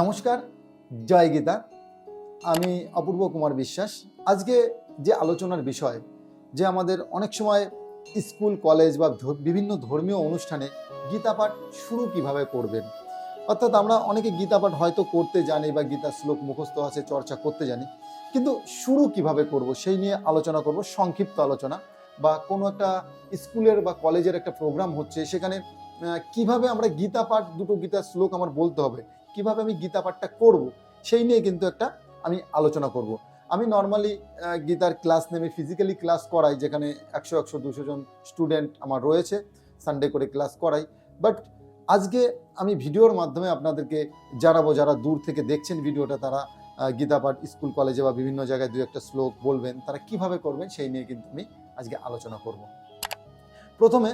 নমস্কার, জয় গীতা। আমি অপূর্ব কুমার বিশ্বাস। আজকে যে আলোচনার বিষয়, যে আমাদের অনেক সময় স্কুল, কলেজ বা বিভিন্ন ধর্মীয় অনুষ্ঠানে গীতা পাঠ শুরু কীভাবে করবেন? অর্থাৎ আমরা অনেকে গীতা পাঠ হয়তো করতে জানি বা গীতা শ্লোক মুখস্থ আছে, চর্চা করতে জানি। কিন্তু শুরু কীভাবে করব সেই নিয়ে আলোচনা করব, সংক্ষিপ্ত আলোচনা বা কোনো একটা স্কুলের বা কলেজের একটা প্রোগ্রাম হচ্ছে, সেখানে কীভাবে আমরা গীতা পাঠ, দুটো গীতার শ্লোক আমার বলতে হবে কীভাবে আমি গীতা পাঠটা করব সেই নিয়ে কিন্তু একটা আমি আলোচনা করব। আমি নর্মালি গীতার ক্লাস নেমে ফিজিক্যালি ক্লাস করাই যেখানে একশো একশো দুশো জন স্টুডেন্ট আমার রয়েছে সানডে করে ক্লাস করাই। বাট আজকে আমি ভিডিওর মাধ্যমে আপনাদেরকে জানাব যারা দূর থেকে দেখছেন ভিডিওটা তারা আহ, গীতা পাঠ স্কুল কলেজে বা বিভিন্ন জায়গায় দু একটা শ্লোক বলবেন তারা কীভাবে করবেন সেই নিয়ে কিন্তু আমি আজকে আলোচনা করব। প্রথমে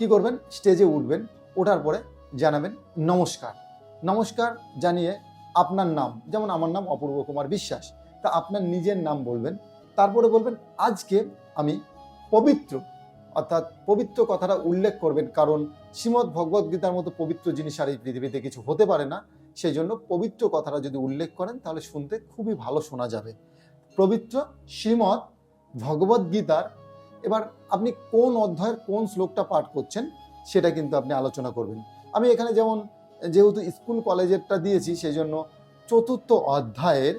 কি করবেন? স্টেজে উঠবেন ওঠার পরে জানাবেন নমস্কার। নমস্কার জানিয়ে আপনার নাম, যেমন আমার নাম অপূর্ব কুমার বিশ্বাস, তা আপনার নিজের নাম বলবেন। তারপরে বলবেন, আজকে আমি পবিত্র, অর্থাৎ পবিত্র কথাটা উল্লেখ করবেন, কারণ শ্রীমদ্ ভগবদ গীতার মতো পবিত্র জিনিস আর এই পৃথিবীতে কিছু হতে পারে না। সেই জন্য পবিত্র কথাটা যদি উল্লেখ করেন, তাহলে শুনতে খুবই ভালো শোনা যাবে। পবিত্র শ্রীমদ্ ভগবদ গীতার, এবার আপনি কোন অধ্যায়ের কোন শ্লোকটা পাঠ করছেন, সেটা কিন্তু আপনি আলোচনা করবেন। আমি এখানে যেমন যেহেতু স্কুল কলেজেরটা দিয়েছি সেই জন্য চতুর্থ অধ্যায়ের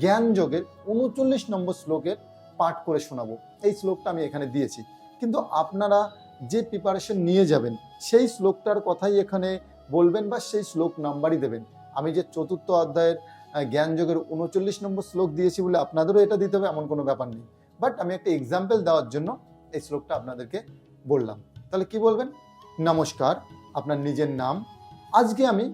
জ্ঞান যোগের উনচল্লিশ নম্বর শ্লোকের পাঠ করে শোনাবো। এই শ্লোকটা আমি এখানে দিয়েছি। কিন্তু আপনারা যে প্রিপারেশন নিয়ে যাবেন সেই শ্লোকটার কথাই এখানে বলবেন বা সেই শ্লোক নাম্বারই দেবেন। আমি যে চতুর্থ অধ্যায়ের আহ, জ্ঞান যোগের উনচল্লিশ নম্বর শ্লোক দিয়েছি বলে আপনাদেরও এটা দিতে হবে এমন কোনো ব্যাপার নেই। বাট আমি একটা এক্সাম্পল দেওয়ার জন্য এই শ্লোকটা আপনাদেরকে বললাম। তাহলে কি বলবেন? নমস্কার আপনার নিজের নাম আজকে আমি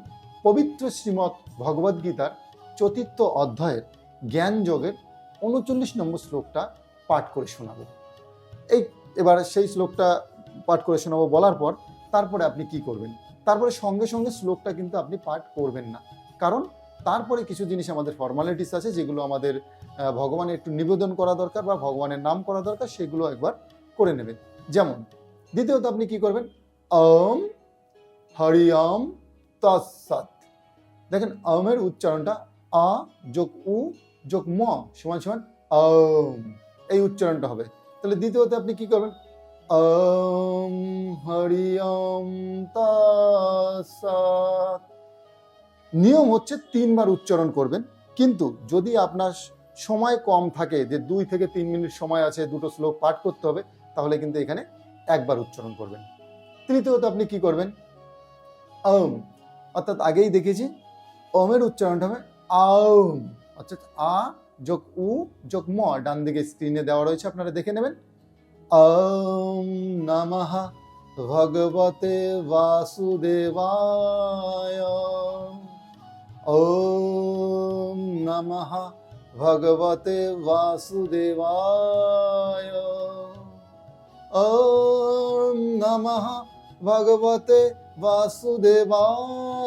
পবিত্র শ্রীমৎ ভগবদ গীতার চতুর্থ অধ্যায়ের জ্ঞান যোগের উনচল্লিশ নম্বর শ্লোকটা পাঠ করে শোনাবো। এই এবার সেই শ্লোকটা পাঠ করে শোনাবো বলার পর তারপরে আপনি কি করবেন? তারপরে সঙ্গে সঙ্গে শ্লোকটা কিন্তু আপনি পাঠ করবেন না। কারণ তারপরে কিছু জিনিস আমাদের ফর্মালিটিস আছে যেগুলো আমাদের ভগবানের একটু নিবেদন করা দরকার বা ভগবানের নাম করা দরকার সেগুলো একবার করে নেবেন। যেমন, দ্বিতীয়ত আপনি কি করবেন? অম হরি ওম তৎসৎ। দেখেন অমের উচ্চারণটা আ যোগ উ যোগ ম সমান সমান ওম এই উচ্চারণটা হবে। তাহলে দ্বিতীয়তে আপনি কি করবেন? হরি তৎসৎ। নিয়ম হচ্ছে তিনবার উচ্চারণ করবেন। কিন্তু যদি আপনার সময় কম থাকে, যে দুই থেকে তিন মিনিট সময় আছে, দুটো শ্লোক পাঠ করতে হবে, তাহলে কিন্তু এখানে একবার উচ্চারণ করবেন। তৃতীয়ত আপনি কি করবেন? অর্থাৎ আগেই দেখেছি, ওমের উচ্চারণটা হবে আউম। অর্থাৎ আ যোগ উ যোগ ম, ডান দিকে স্ক্রিনে দেওয়া রয়েছে, আপনারা দেখে নেবেন। ওম নমঃ ভগবতে বাসুদেবায়। ওম নমঃ ভগবতে বাসুদেবায়। ওম নমঃ ভগবতে বাসুদেবায়।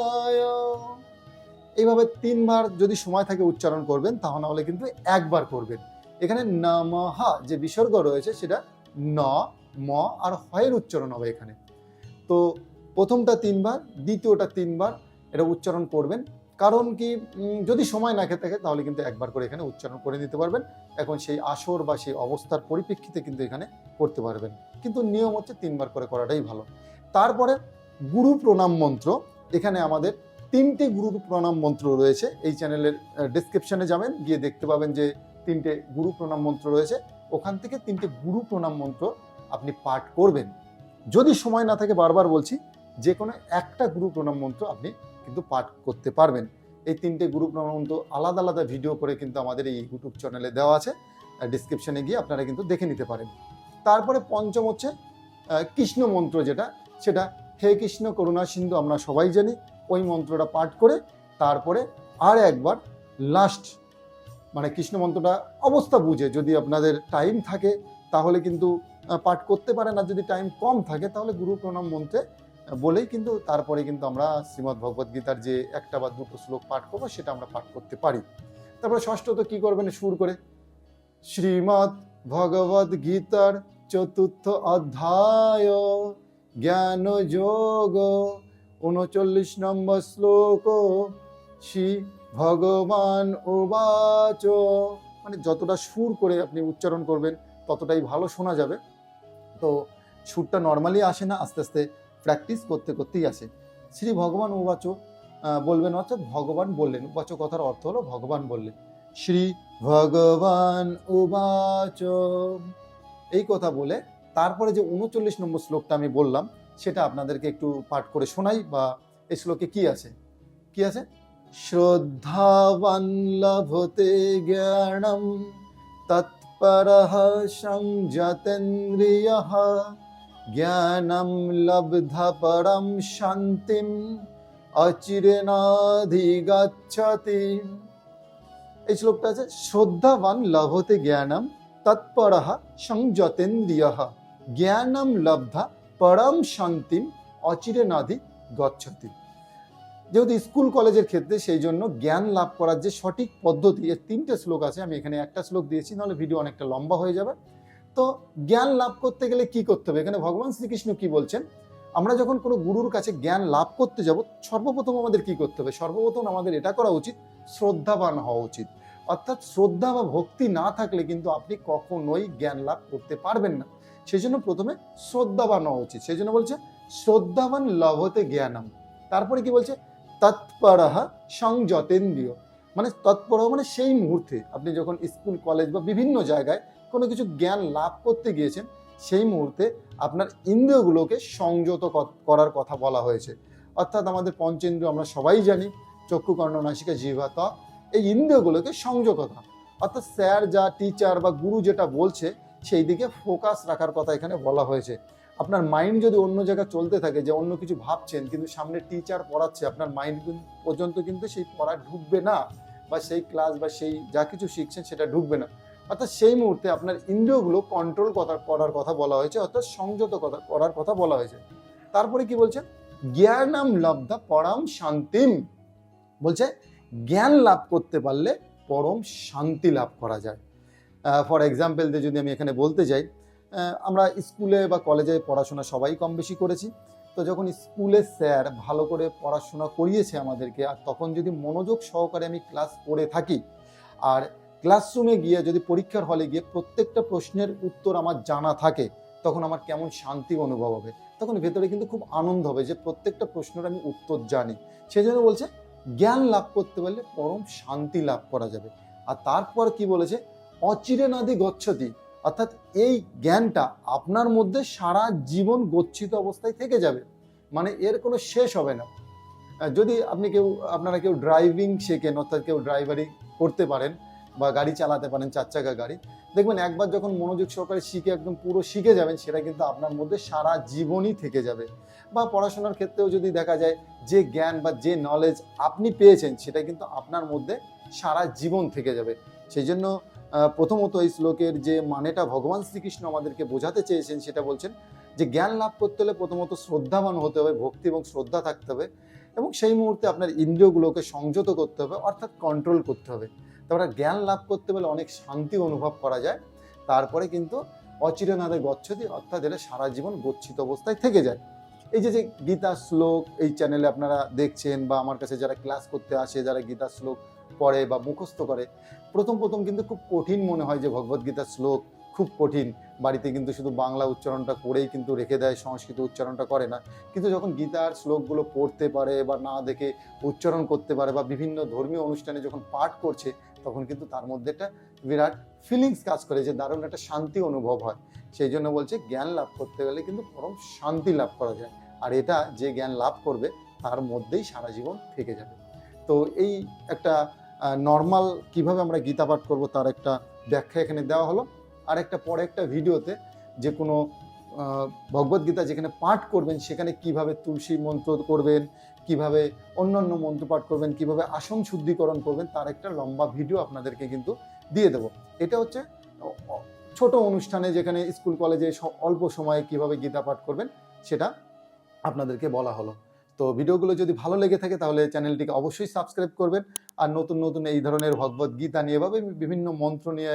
এইভাবে তিনবার যদি সময় থাকে উচ্চারণ করবেন তা না হলে কিন্তু একবার করবেন। এখানে নমহা যে বিসর্গ রয়েছে, সেটা ন, ম আর হয়ের উচ্চারণ হবে এখানে। তো প্রথমটা তিনবার, দ্বিতীয়টা তিনবার এটা উচ্চারণ করবেন। কারণ কি যদি সময় না থাকে, তাহলে কিন্তু একবার করে এখানে উচ্চারণ করে নিতে পারবেন। এখন সেই আসর বা সেই অবস্থার পরিপ্রেক্ষিতে কিন্তু এখানে করতে পারবেন। কিন্তু নিয়ম হচ্ছে তিনবার করে করাটাই ভালো। তারপরে গুরু প্রণাম মন্ত্র। এখানে আমাদের তিনটে গুরু প্রণাম মন্ত্র রয়েছে। এই চ্যানেলের ডিসক্রিপশনে যাবেন। গিয়ে দেখতে পাবেন যে তিনটে গুরু প্রণাম মন্ত্র রয়েছে। ওখান থেকে তিনটে গুরু প্রণাম মন্ত্র আপনি পাঠ করবেন। যদি সময় না থাকে, বারবার বলছি যে কোনো একটা গুরু প্রণাম মন্ত্র আপনি কিন্তু পাঠ করতে পারবেন। এই তিনটে গুরু প্রণাম মন্ত্র আলাদা আলাদা ভিডিও করে কিন্তু আমাদের এই ইউটিউব চ্যানেলে দেওয়া আছে। ডিসক্রিপশনে গিয়ে আপনারা কিন্তু দেখে নিতে পারেন। তারপরে পঞ্চম হচ্ছে কৃষ্ণ মন্ত্র যেটা, সেটা হে কৃষ্ণ, করুণা সিন্ধু, আমরা সবাই জানি ওই মন্ত্রটা পাঠ করে তারপরে আর একবার লাস্ট মানে কৃষ্ণ মন্ত্রটা অবস্থা বুঝে। যদি আপনাদের টাইম থাকে, তাহলে কিন্তু পাঠ করতে পারেন। আর যদি টাইম কম থাকে, তাহলে গুরু প্রণাম মন্ত্রে বলেই কিন্তু তারপরে কিন্তু আমরা শ্রীমদ্ ভগবদ গীতার যে একটা বা দুটো শ্লোক পাঠ করব, সেটা আমরা পাঠ করতে পারি। তারপরে ষষ্ঠত কি করবেন সুর করে? শ্রীমদ্ ভগবদ গীতার চতুর্থ অধ্যায় জ্ঞান যোগ উনচল্লিশ নম্বর শ্লোক, শ্রী ভগবান উবাচ। মানে যতটা সুর করে আপনি উচ্চারণ করবেন, ততটাই ভালো শোনা যাবে। তো সুরটা নর্মালি আসে না, আস্তে আস্তে প্র্যাকটিস করতে করতেই আসে। শ্রী ভগবান উবাচ। বলবেন অর্থাৎ ভগবান বললেন। উবাচ কথার অর্থ হলো, ভগবান বললেন। শ্রী ভগবান উবাচ। এই কথা বলে তারপরে যে উনচল্লিশ নম্বর শ্লোকটা আমি বললাম, সেটা আপনাদেরকে একটু পাঠ করে শোনাই বা এই শ্লোকে কি আছে? কি আছে? শ্রদ্ধাবান লভতে জ্ঞানম তৎপর সংযতেন্দ্রিয়ঃ জ্ঞানম লব্ধ পরম শান্তিম অচিরেনাধিগচ্ছতি এই শ্লোকটা আছে, শ্রদ্ধাবান লভতে জ্ঞানম তৎপরঃ সংযতেন্দ্রিয়ঃ জ্ঞানম লব্ধা, পরম শান্তিম অচিরেনাধি গচ্ছতি। যেহেতু স্কুল, কলেজের ক্ষেত্রে সেই জন্য জ্ঞান লাভ করার যে সঠিক পদ্ধতি, এর তিনটে শ্লোক আছে, আমি এখানে একটা শ্লোক দিয়েছি, নাহলে ভিডিও অনেকটা লম্বা হয়ে যাবে। তো জ্ঞান লাভ করতে গেলে কি করতে হবে? এখানে ভগবান শ্রীকৃষ্ণ কি বলছেন? আমরা যখন কোনো গুরুর কাছে জ্ঞান লাভ করতে যাব, সর্বপ্রথম আমাদের কি করতে হবে? সর্বপ্রথম আমাদের এটা করা উচিত, শ্রদ্ধাবান হওয়া উচিত। অর্থাৎ শ্রদ্ধা বা ভক্তি না থাকলে কিন্তু আপনি কখনোই জ্ঞান লাভ করতে পারবেন না। সেই জন্য প্রথমে শ্রদ্ধাবান হওয়া উচিত। সেই জন্য বলছে, শ্রদ্ধাবান লভতে জ্ঞানম। তারপরে কি বলছে তৎপরহ সংযতেন্দ্রীয়। মানে তৎপর মানে সেই মুহূর্তে আপনি যখন স্কুল, কলেজ বা বিভিন্ন জায়গায় কোনো কিছু জ্ঞান লাভ করতে গিয়েছেন, সেই মুহূর্তে আপনার ইন্দ্রিয়গুলোকে সংযত করার কথা বলা হয়েছে। অর্থাৎ আমাদের পঞ্চেন্দ্রিয় আমরা সবাই জানি চক্ষু কর্ণ নাসিকা, জিহ্বা, ত্বক এই ইন্দ্রিয়গুলোকে সংযততা অর্থাৎ স্যার যা টিচার বা গুরু যেটা বলছে, সেই দিকে ফোকাস রাখার কথা এখানে বলা হয়েছে। আপনার মাইন্ড যদি অন্য জায়গায় চলতে থাকে, যে অন্য কিছু ভাবছেন, কিন্তু সামনে টিচার পড়াচ্ছে, আপনার মাইন্ড পর্যন্ত কিন্তু সেই পড়া ঢুকবে না, বা সেই ক্লাস বা সেই যা কিছু শিখছেন সেটা ঢুকবে না। অর্থাৎ সেই মুহূর্তে আপনার ইন্দ্রিয়গুলো কন্ট্রোল কথা, করার কথা বলা হয়েছে, অর্থাৎ সংযত কথা, করার কথা বলা হয়েছে। তারপরে কি বলছে? জ্ঞানাম লব্ধা পরাম শান্তিম। বলছে জ্ঞান লাভ করতে পারলে পরম শান্তি লাভ করা যায়। ফর এক্সাম্পল দিয়ে যদি আমি এখানে বলতে যাই আমরা স্কুলে বা কলেজে পড়াশোনা সবাই কম বেশি করেছি। তো যখন স্কুলে স্যার ভালো করে পড়াশোনা করিয়েছে আমাদেরকে, আর তখন যদি মনোযোগ সহকারে আমি ক্লাস করে থাকি, আর ক্লাসরুমে গিয়ে যদি পরীক্ষার হলে গিয়ে প্রত্যেকটা প্রশ্নের উত্তর আমার জানা থাকে, তখন আমার কেমন শান্তি অনুভব হবে। তখন ভেতরে কিন্তু খুব আনন্দ হবে যে প্রত্যেকটা প্রশ্নের আমি উত্তর জানি। সেই জন্য বলছে জ্ঞান লাভ করতে পারলে পরম শান্তি লাভ করা যাবে। আর তারপর কি বলেছে? অচিরে নাদি গচ্ছতি। অর্থাৎ এই জ্ঞানটা আপনার মধ্যে সারা জীবন গচ্ছিত অবস্থায় থেকে যাবে। মানে এর কোনো শেষ হবে না। যদি আপনি কেউ, আপনারা কেউ ড্রাইভিং শেখেন, অর্থাৎ কেউ ড্রাইভারি করতে পারেন বা গাড়ি চালাতে পারেন, চার চাকা গাড়ি। দেখবেন একবার যখন মনোযোগ সহকারে শিখে একদম পুরো শিখে যাবেন, সেটা কিন্তু আপনার মধ্যে সারা জীবনই থেকে যাবে। বা পড়াশোনার ক্ষেত্রেও যদি দেখা যায় যে জ্ঞান বা যে নলেজ আপনি পেয়েছেন, সেটা কিন্তু আপনার মধ্যে সারা জীবন থেকে যাবে। সেই জন্য প্রথমত এই শ্লোকের যে মানেটা ভগবান শ্রীকৃষ্ণ আমাদেরকে বোঝাতে চেয়েছেন, সেটা বলছেন যে জ্ঞান লাভ করতে হলে প্রথমত শ্রদ্ধাবান হতে হবে, ভক্তি এবং শ্রদ্ধা থাকতে হবে। এবং সেই মুহূর্তে আপনার ইন্দ্রিয়গুলোকে সংযত করতে হবে, অর্থাৎ কন্ট্রোল করতে হবে। তারপরে জ্ঞান লাভ করতে হলে অনেক শান্তি অনুভব করা যায়। তারপরে কিন্তু অচিরনাদে গচ্ছতি অর্থাৎ এটা সারা জীবন গচ্ছিত অবস্থায় থেকে যায়। এই যে যে গীতা শ্লোক এই চ্যানেলে আপনারা দেখছেন বা আমার কাছে যারা ক্লাস করতে আসে, যারা গীতা শ্লোক পড়ে বা মুখস্থ করে, প্রথম প্রথম কিন্তু খুব কঠিন মনে হয় যে ভগবদ্গীতার শ্লোক খুব কঠিন। বাড়িতে কিন্তু শুধু বাংলা উচ্চারণটা করেই কিন্তু রেখে দেয়, সংস্কৃত উচ্চারণটা করে না। কিন্তু যখন গীতার শ্লোকগুলো পড়তে পারে বা না দেখে উচ্চারণ করতে পারে বা বিভিন্ন ধর্মীয় অনুষ্ঠানে যখন পাঠ করছে, তখন কিন্তু তার মধ্যে একটা বিরাট ফিলিংস কাজ করে যে দারুণ একটা শান্তি অনুভব হয়। সেই জন্য বলছে জ্ঞান লাভ করতে গেলে কিন্তু পরম শান্তি লাভ করা যায়। আর এটা যে জ্ঞান লাভ করবে, তার মধ্যেই সারা জীবন থেকে যাবে। তো এই একটা নর্মাল কীভাবে আমরা গীতা পাঠ করব তার একটা ব্যাখ্যা এখানে দেওয়া হলো। আর একটা পরে একটা ভিডিওতে যে কোনো ভগবদ্গীতা যেখানে পাঠ করবেন, সেখানে কীভাবে তুলসী মন্ত্র করবেন, কীভাবে অন্যান্য মন্ত্র পাঠ করবেন, কীভাবে আসন শুদ্ধিকরণ করবেন, তার একটা লম্বা ভিডিও আপনাদেরকে কিন্তু দিয়ে দেবো। এটা হচ্ছে ছোট অনুষ্ঠানে যেখানে স্কুল, কলেজে অল্প সময়ে কীভাবে গীতা পাঠ করবেন, সেটা আপনাদেরকে বলা হলো। তো ভিডিওগুলো যদি ভালো লেগে থাকে, তাহলে চ্যানেলটিকে অবশ্যই সাবস্ক্রাইব করবেন। আর নতুন নতুন এই ধরনের ভগবত গীতা নিয়ে বা, বিভিন্ন মন্ত্র নিয়ে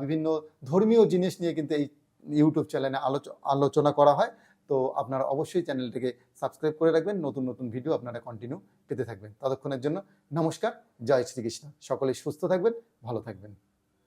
বিভিন্ন ধর্মীয় জিনিস নিয়ে কিন্তু এই ইউটিউব চ্যানেলে আলোচ- আলোচনা করা হয়। তো আপনারা অবশ্যই চ্যানেলটিকে সাবস্ক্রাইব করে রাখবেন। নতুন নতুন ভিডিও আপনারা কন্টিনিউ পেতে থাকবেন। ততক্ষণের জন্য নমস্কার। জয় শ্রীকৃষ্ণ। সকলে সুস্থ থাকবেন, ভালো থাকবেন।